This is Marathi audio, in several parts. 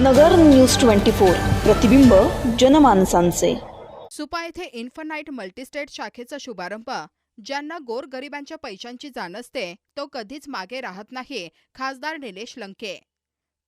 नगर न्यूज ट्वेंटी फोर प्रतिबिंब जनमानसांचे. सुपा येथे इन्फनाईट मल्टीस्टेट शाखेचा शुभारंभ. ज्यांना गोरगरिबांच्या पैशांची जाण असते तो कधीच मागे राहत नाही खासदार निलेश लंके.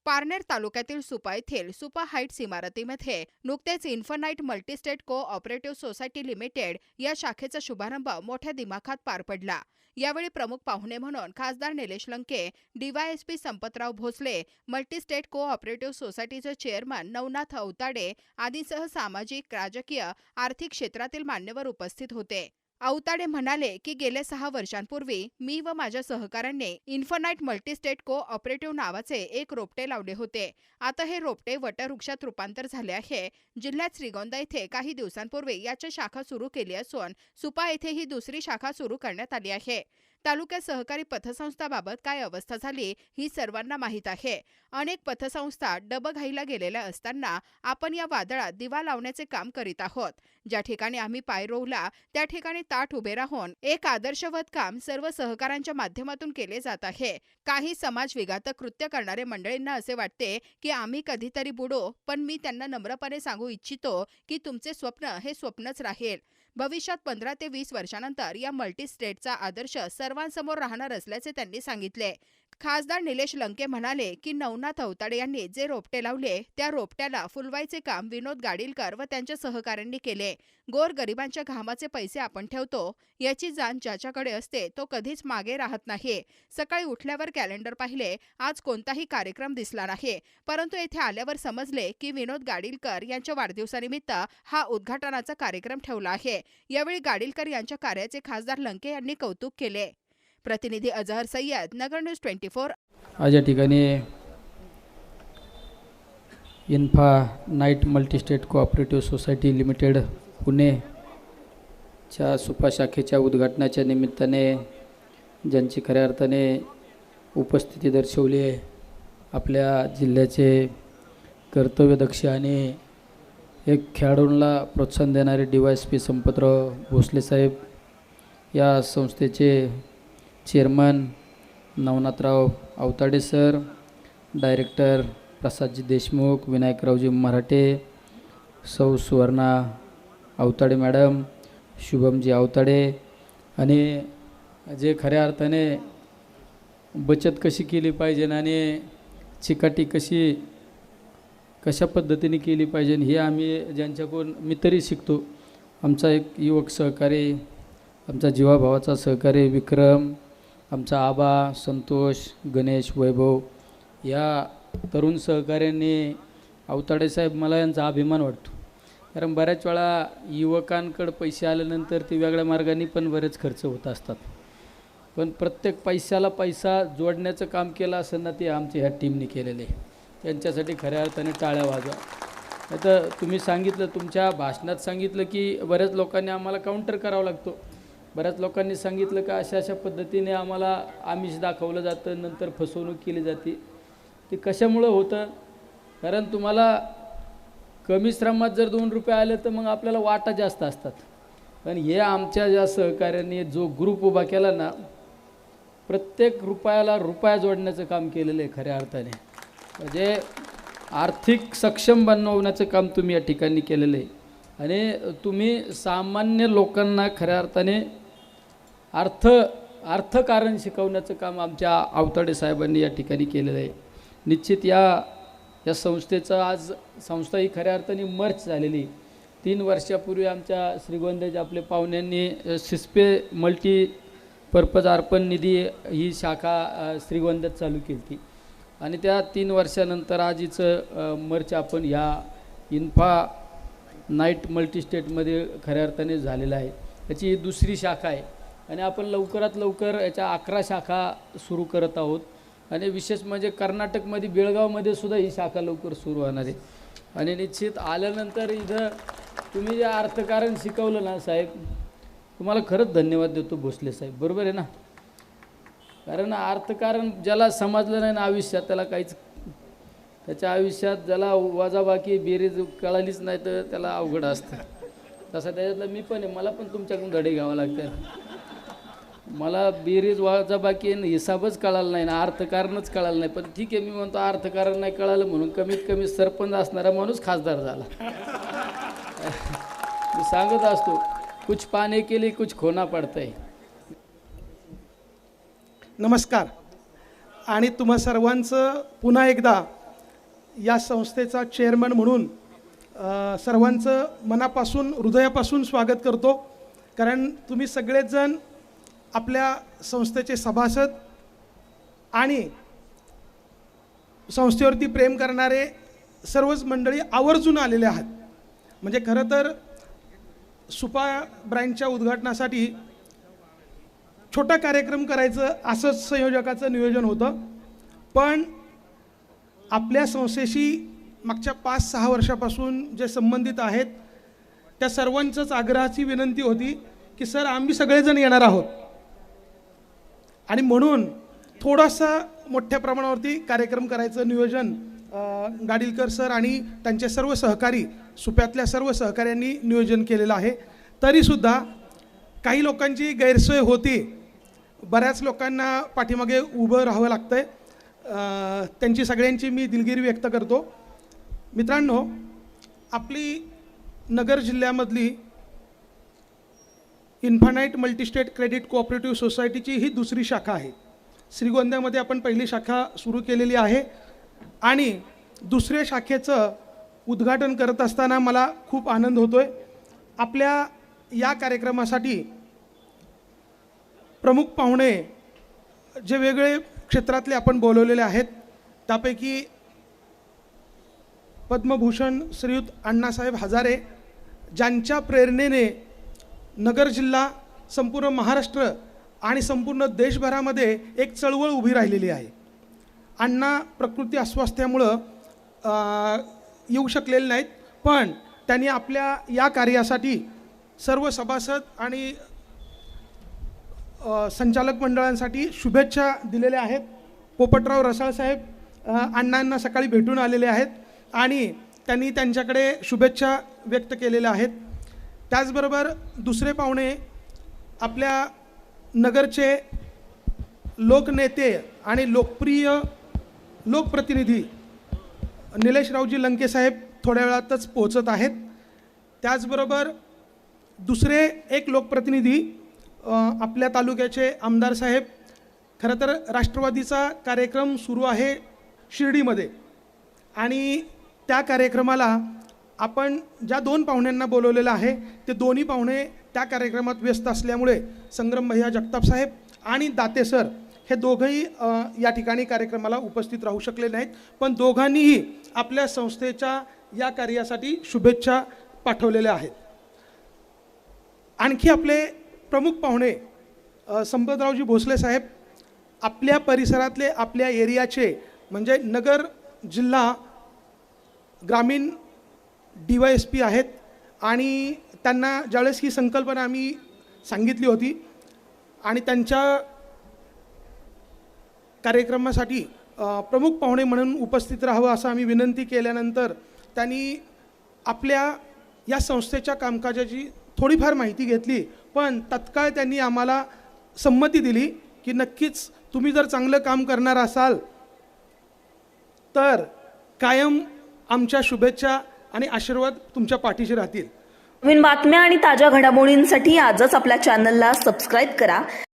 पारनेर तालुक्यातील सुपा येथील सुपा हाईट्स इमारतीमध्ये नुकतेच Infinite multistate cooperative society limited या शाखेचा शुभारंभ मोठ्या दिमाखात पार पडला. यावेळी प्रमुख पाहुणे म्हणून खासदार Nilesh Lanke DYSP Sampatrao Bhosale multistate cooperative सोसायटीचे चेअरमन नवनाथ अवताडे आदींसह सामाजिक राजकीय आर्थिक क्षेत्रातील मान्यवर उपस्थित होते. औताडे म्हणाले की गेल्या सहा वर्षांपूर्वी मी व माझ्या सहकाऱ्यांनी इन्फनाईट मल्टीस्टेट को ऑपरेटिव्ह नावाचे एक रोपटे लावले होते. आता हे रोपटे वटवृक्षात रूपांतर झाले आहे. जिल्ह्यात श्रीगोंदा येथे काही दिवसांपूर्वी याची शाखा सुरू केली असून सुपा येथे ही दुसरी शाखा सुरू करण्यात आली आहे. तालुक्यात सहकारी पथसंस्थाबाबत काय अवस्था झाली ही सर्वांना माहीत आहे. अनेक पथसंस्था डबघाईला गेलेल्या असताना आपण या वादळात दिवा लावण्याचे काम करीत आहोत. ज्या ठिकाणी आम्ही पाय रोवला त्या ठिकाणी ताठ उभे राहून एक आदर्शवत काम सर्व सहकारांच्या माध्यमातून केले जात आहे. काही समाज विघातक कृत्य करणारे मंडळींना असे वाटते की आम्ही कधीतरी बुडो पण मी त्यांना नम्रपणे सांगू इच्छितो की तुमचे स्वप्न हे स्वप्नच राहील. भविष्यात पंधरा ते वीस वर्षानंतर या मल्टी स्टेटचा आदर्श सर्वांसमोर राहणार असल्याचे त्यांनी सांगितले. खासदार निलेश लंके म्हणाले की नवनाथ अवताडे यांनी जे रोपटे लावले त्या रोपट्याला फुलवायचे काम विनोद गाडीलकर व त्यांच्या सहकाऱ्यांनी केले. गोर गरिबांच्या घामाचे पैसे आपण ठेवतो याची जाण ज्याच्याकडे असते तो कधीच मागे राहत नाही. सकाळी उठल्यावर कॅलेंडर पाहिले आज कोणताही कार्यक्रम दिसला नाही. परंतु येथे आल्यावर समजले की विनोद गाडीलकर यांच्या वाढदिवसानिमित्त हा उद्घाटनाचा कार्यक्रम ठेवला आहे. यावेळी गाडीलकर यांच्या कार्याचे खासदार लंके यांनी कौतुक केले. प्रतिनिधी Azhar Sayyad Nagar news twenty four. आज या ठिकाणी infinite multistate cooperative society limited पुणेच्या Supa शाखेच्या उद्घाटनाच्या निमित्ताने ज्यांची खऱ्या अर्थाने उपस्थिती दर्शवली आहे आपल्या जिल्ह्याचे कर्तव्यदक्ष आणि एक खेळाडूंना प्रोत्साहन देणारे D Y S P Sampatrao Bhosale साहेब या संस्थेचे chairman Navnathrao Avtade sir director Prasadji Deshmukh Vinayakraoji Marathe सौ सुवर्णा अवताडे मॅडम शुभमजी अवताडे आणि जे खऱ्या अर्थाने बचत कशी केली पाहिजे आणि चिकाटी कशी कशा पद्धतीने केली पाहिजे हे आम्ही ज्यांच्याकडून मी तरी शिकतो. आमचा एक युवक सहकारी आमचा जीवाभावाचा सहकारी विक्रम आमचा आबा संतोष गणेश वैभव या तरुण सहकाऱ्यांनी अवताडेसाहेब मला यांचा अभिमान वाटतो. कारण बऱ्याच वेळा युवकांकडं पैसे आल्यानंतर ते वेगळ्या मार्गाने पण बरेच खर्च होत असतात. पण प्रत्येक पैशाला पैसा जोडण्याचं काम केलं असताना ते आमच्या ह्या टीमने केलेले आहे. त्यांच्यासाठी खऱ्या अर्थाने टाळ्या वाजवा. आता तुम्ही सांगितलं तुमच्या भाषणात सांगितलं की बऱ्याच लोकांनी आम्हाला काउंटर करावा लागतो. बऱ्याच लोकांनी सांगितलं का अशा अशा पद्धतीने आम्हाला आमिष दाखवलं जातं नंतर फसवणूक केली जाते. ते कशामुळं होतं? कारण तुम्हाला कमी श्रमात जर दोन रुपये आले तर मग आपल्याला वाटा जास्त असतात. पण हे आमच्या ज्या सहकाऱ्यांनी जो ग्रुप उभा केला ना प्रत्येक रुपयाला रुपया जोडण्याचं काम केलेलं आहे खऱ्या अर्थाने. म्हणजे आर्थिक सक्षम बनवण्याचं काम तुम्ही या ठिकाणी केलेलं आहे. आणि तुम्ही सामान्य लोकांना खऱ्या अर्थाने अर्थ अर्थकारण शिकवण्याचं काम आमच्या आवताडे साहेबांनी या ठिकाणी केलेलं आहे. निश्चित या या संस्थेचं आज संस्था ही खऱ्या अर्थाने मर्च झालेली. तीन वर्षापूर्वी आमच्या श्रीगोंद्याचे आपले पाहुण्यांनी शिस्पे सिस्पे मल्टी पर्पज अर्पण निधी ही शाखा श्रीगोंद्यात चालू केली होती आणि त्या तीन वर्षानंतर आज हिचं मर्च आपण ह्या इन्फा नाईट मल्टीस्टेटमध्ये खऱ्या अर्थाने झालेलं आहे. याची ही दुसरी शाखा आहे. आणि आपण लवकरात लवकर याच्या अकरा शाखा सुरू करत आहोत. आणि विशेष म्हणजे कर्नाटकमध्ये बेळगावमध्ये सुद्धा ही शाखा लवकर सुरू होणार आहे. आणि निश्चित आल्यानंतर इथं तुम्ही जे अर्थकारण शिकवलं ना साहेब तुम्हाला खरंच धन्यवाद देतो भोसले साहेब. बरोबर आहे ना? कारण अर्थकारण ज्याला समजलं नाही ना आयुष्यात त्याला काहीच त्याच्या आयुष्यात ज्याला वाजाबाकी बेरीज कळालीच नाही तर त्याला अवघड असतं. तसं त्याच्यातलं मी पण आहे मला पण तुमच्याकडून धडे घ्यावं लागतं मला बेरीज वाजाबाकी हिसाबच कळाला नाही ना अर्थकारणच कळालं नाही. पण ठीक आहे मी म्हणतो अर्थकारण नाही कळालं म्हणून कमीत कमी सरपंच असणारा माणूस खासदार झाला. मी सांगत असतो कुछ पाने के लिए कुछ खोना पडतं आहे नमस्कार. आणि तुम्हा सर्वांचं पुन्हा एकदा या संस्थेचा चेअरमन म्हणून सर्वांचं मनापासून हृदयापासून स्वागत करतो. कारण तुम्ही सगळेजण आपल्या संस्थेचे सभासद आणि संस्थेवरती प्रेम करणारे सर्वच मंडळी आवर्जून आलेले आहात. म्हणजे खरं तर सुपा ब्रँडच्या उद्घाटनासाठी छोटा कार्यक्रम करायचं असंच संयोजकाचं नियोजन होतं. पण आपल्या संस्थेशी मागच्या पाच सहा वर्षापासून जे संबंधित आहेत त्या सर्वांचंच आग्रहाची विनंती होती की सर आम्ही सगळेजण येणार आहोत. आणि म्हणून थोडासा मोठ्या प्रमाणावरती कार्यक्रम करायचं नियोजन गाडीलकर सर आणि त्यांचे सर्व सहकारी सुप्यातल्या सर्व सहकाऱ्यांनी नियोजन केलेलं आहे. तरीसुद्धा काही लोकांची गैरसोय होती. बऱ्याच लोकांना पाठीमागे उभं राहावं लागतं आहे त्यांची सगळ्यांची मी दिलगिरी व्यक्त करतो. मित्रांनो आपली नगर जिल्ह्यामधली इन्फानाईट मल्टीस्टेट क्रेडिट कोऑपरेटिव्ह सोसायटीची ही दुसरी शाखा आहे. श्रीगोंद्यामध्ये आपण पहिली शाखा सुरू केलेली आहे आणि दुसऱ्या शाखेचं उद्घाटन करत असताना मला खूप आनंद होतो आहे आपल्या या कार्यक्रमासाठी प्रमुख पाहुणे जे वेगळे क्षेत्रातले आपण बोलवलेले आहेत. त्यापैकी पद्मभूषण श्रीयुत अण्णासाहेब हजारे ज्यांच्या प्रेरणेने नगर जिल्हा संपूर्ण महाराष्ट्र आणि संपूर्ण देशभरामध्ये एक चळवळ उभी राहिलेली आहे. अण्णा प्रकृती अस्वास्थ्यामुळं येऊ शकलेले नाहीत. पण त्यांनी आपल्या या कार्यासाठी सर्व सभासद आणि संचालक मंडळांसाठी शुभेच्छा दिलेल्या आहेत. पोपटराव रसाळसाहेब अण्णांना सकाळी भेटून आलेले आहेत आणि त्यांनी त्यांच्याकडे शुभेच्छा व्यक्त केलेल्या आहेत. त्याचबरोबर दुसरे पाहुणे आपल्या नगरचे लोकनेते आणि लोकप्रिय लोकप्रतिनिधी निलेशरावजी लंकेसाहेब थोड्या वेळातच पोहोचत आहेत. त्याचबरोबर दुसरे एक लोकप्रतिनिधी आपल्या तालुक्याचे आमदार साहेब खरं तर राष्ट्रवादीचा कार्यक्रम सुरू आहे शिर्डीमध्ये. आणि त्या कार्यक्रमाला आपण ज्या दोन पाहुण्यांना बोलवलेलं आहे ते दोन्ही पाहुणे त्या कार्यक्रमात व्यस्त असल्यामुळे संग्रम भैया जगताप साहेब आणि दाते सर हे दोघंही या ठिकाणी कार्यक्रमाला उपस्थित राहू शकले नाहीत. पण दोघांनीही आपल्या संस्थेच्या या कार्यासाठी शुभेच्छा पाठवलेल्या आहेत. आणखी आपले प्रमुख पाहुणे संपतरावजी भोसले साहेब आपल्या परिसरातले आपल्या एरियाचे म्हणजे नगर जिल्हा ग्रामीण डी वाय एस पी आहेत आणि त्यांना ज्यावेळेस ही संकल्पना आम्ही सांगितली होती आणि त्यांच्या कार्यक्रमासाठी प्रमुख पाहुणे म्हणून उपस्थित राहावं असं आम्ही विनंती केल्यानंतर त्यांनी आपल्या या संस्थेच्या कामकाजाची थोडीफार माहिती घेतली पण तत्काळ त्यांनी आम्हाला संमती दिली की नक्कीच तुम्ही जर चांगलं काम करणार असाल तर कायम आमच्या शुभेच्छा आणि आशीर्वाद तुमच्या पाठीशी राहतील. नवीन बातम्या आणि ताज्या घडामोडींसाठी आजच आपल्या चॅनलला सबस्क्राईब करा.